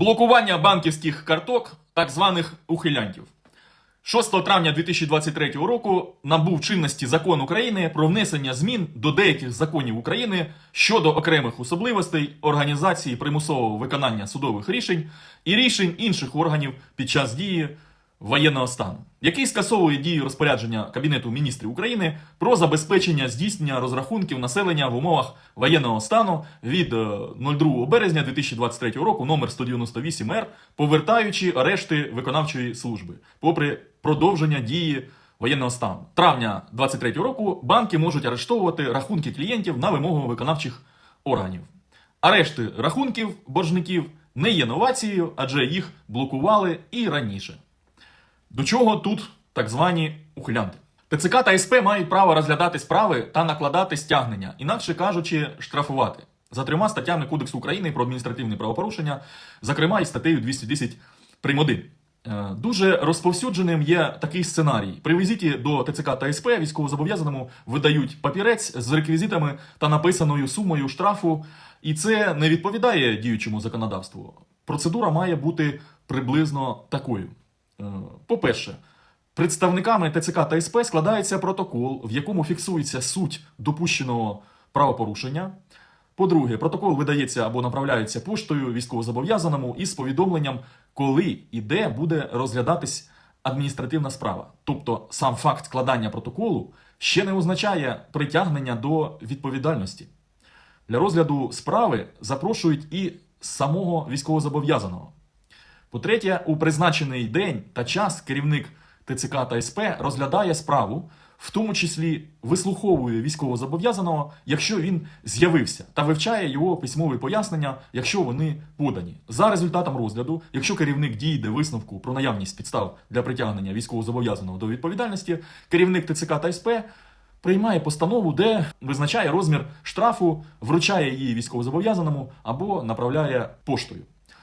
Блокування банківських карток так званих ухилянтів. 6 травня 2023 року набув чинності закон України про внесення змін до деяких законів України щодо окремих особливостей організації примусового виконання судових рішень і рішень інших органів під час дії воєнного стану, який скасовує дію розпорядження Кабінету міністрів України про забезпечення здійснення розрахунків населення в умовах воєнного стану від е, 02 березня 2023 року номер 198 р повертаючи арешти виконавчої служби, попри продовження дії воєнного стану. Травня 2023 року банки можуть арештовувати рахунки клієнтів на вимогу виконавчих органів. Арешти рахунків боржників не є новацією, адже їх блокували і раніше. До чого тут так звані ухилянти? ТЦК та СП мають право розглядати справи та накладати стягнення, інакше кажучи, штрафувати за трьома статтями Кодексу України про адміністративні правопорушення, зокрема і статтею 210 прим. 1. Е, Дуже розповсюдженим є такий сценарій. При візиті до ТЦК та СП військовозобов'язаному видають папірець з реквізитами та написаною сумою штрафу, і це не відповідає діючому законодавству. Процедура має бути приблизно такою. Е, По-перше, представниками ТЦК та СП складається протокол, в якому фіксується суть допущеного правопорушення. По-друге, протокол видається або направляється поштою військовозобов'язаному із повідомленням, коли і де буде розглядатись адміністративна справа. Тобто сам факт складання протоколу ще не означає притягнення до відповідальності. Для розгляду справи запрошують і самого військовозобов'язаного. По-третє, у призначений день та час керівник ТЦК та СП розглядає справу, в тому числі вислуховує військовозобов'язаного, якщо він з'явився, та вивчає його письмові пояснення, якщо вони подані. За результатом розгляду, якщо керівник дійде висновку про наявність підстав для притягнення військовозобов'язаного до відповідальності, керівник ТЦК та СП приймає постанову, де визначає розмір штрафу, вручає її військовозобов'язаному або направляє поштою.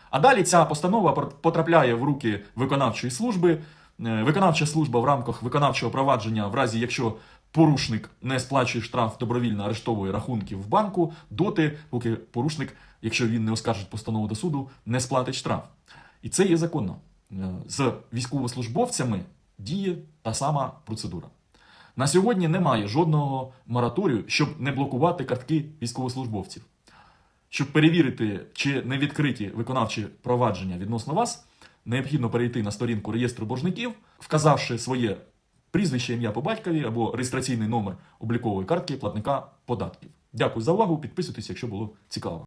А далі ця постанова потрапляє в руки виконавчої служби. Е, Виконавча служба в рамках виконавчого провадження, в разі якщо порушник не сплачує штраф, добровільно арештовує рахунки в банку доти, поки порушник, якщо він не оскаржить постанову до суду, не сплатить штраф. І це є законно. Е, З військовослужбовцями діє та сама процедура. На сьогодні немає жодного мораторію, щоб не блокувати картки військовослужбовців. Щоб перевірити, чи не відкриті виконавчі провадження відносно вас, необхідно перейти на сторінку реєстру боржників, вказавши своє прізвище, ім'я по батькові або реєстраційний номер облікової картки платника податків. Дякую за увагу. Підписуйтесь, якщо було цікаво.